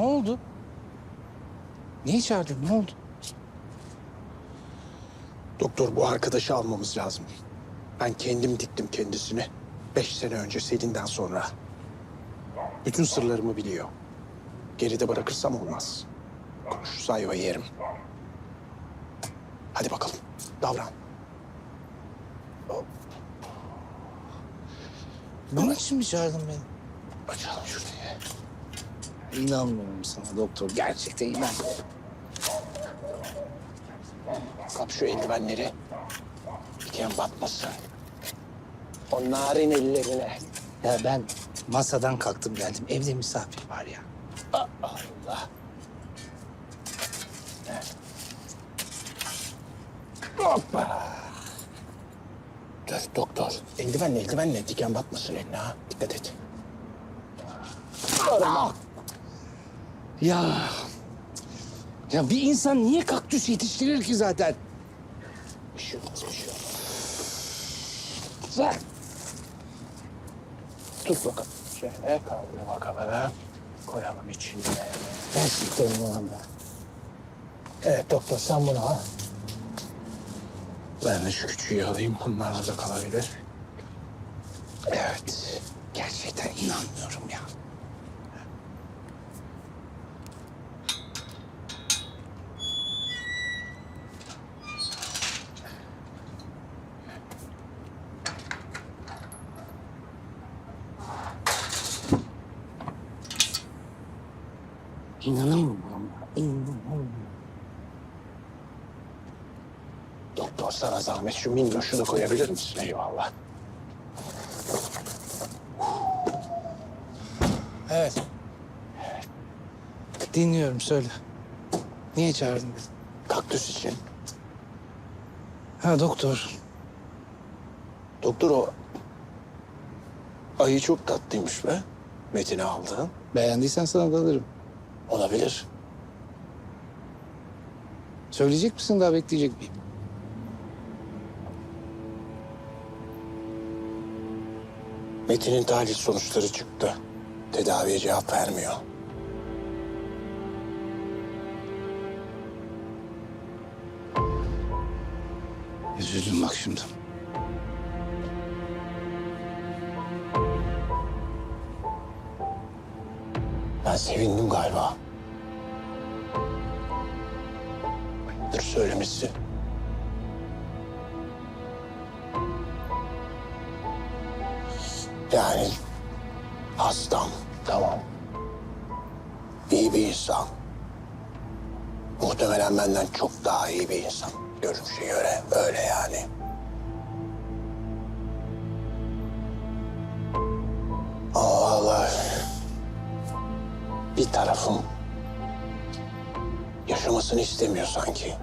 oldu? Niye çağırdın? Ne oldu? Doktor bu arkadaşı almamız lazım. Ben kendim diktim kendisini. Beş sene önce Selin'den sonra. Bütün sırlarımı biliyor. Geride bırakırsam olmaz. Konuşursa ayva yerim. Hadi bakalım davran. Bunun için mi çağırdın beni? Açalım şurayı. İnanmıyorum sana doktor. Gerçekten inanmıyorum. Kap şu eldivenleri. Diken batmasın. O narin ellerine. Ya ben masadan kalktım geldim. Evde misafir var ya. Allah. Hoppa. Dur doktor. Eldivenle eldivenle diken batmasın eline ha. Dikkat et. Ya. Ya bir insan niye kaktüs yetiştirir ki zaten? Bir şey şey. Güzel. Tut bakalım. Şöyle kaldır bakalım. Koyalım içine. Ben siktirim o anda. Evet doktor sen bunu al. Ben de şu küçüğü alayım. Bunlarla da kalabilir. Evet. Gerçekten inanmıyorum ya. İnanamıyorum ya. İnanamıyorum. Doktor sana zahmet şu minnoşu da koyabilir misin? Eyvallah. Evet. Dinliyorum söyle. Niye çağırdın beni? Kaktüs için. Ha doktor. Doktor o ayı çok tatlıymış be. Metin'e aldığın. Beğendiysen sana da alırım. Olabilir. Söyleyecek misin daha bekleyecek miyim? Metin'in tahlil sonuçları çıktı. Tedaviye cevap vermiyor. Üzüldüm bak şimdi. Ben sevindim galiba. Dur söylemesi. Yani hastam tamam. İyi bir insan. Muhtemelen benden çok daha iyi bir insan. Görünüşe göre öyle yani. Tarafım yaşamasını istemiyor sanki.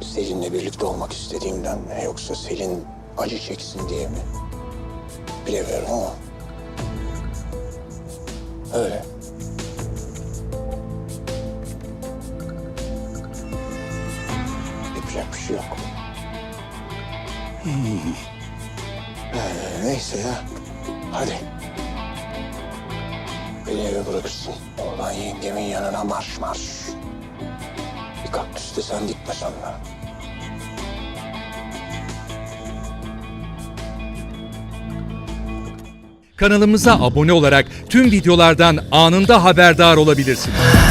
Selin'le birlikte olmak istediğimden mi yoksa Selin acı çeksin diye mi? Bilemiyorum ama öyle. Yapacak bir şey yok. Ee, neyse ya. Hadi. Beni eve bırakırsın. Oradan yengemin yanına marş marş. Bir kaktüs de sen dikme sonra. Kanalımıza abone olarak tüm videolardan anında haberdar olabilirsiniz.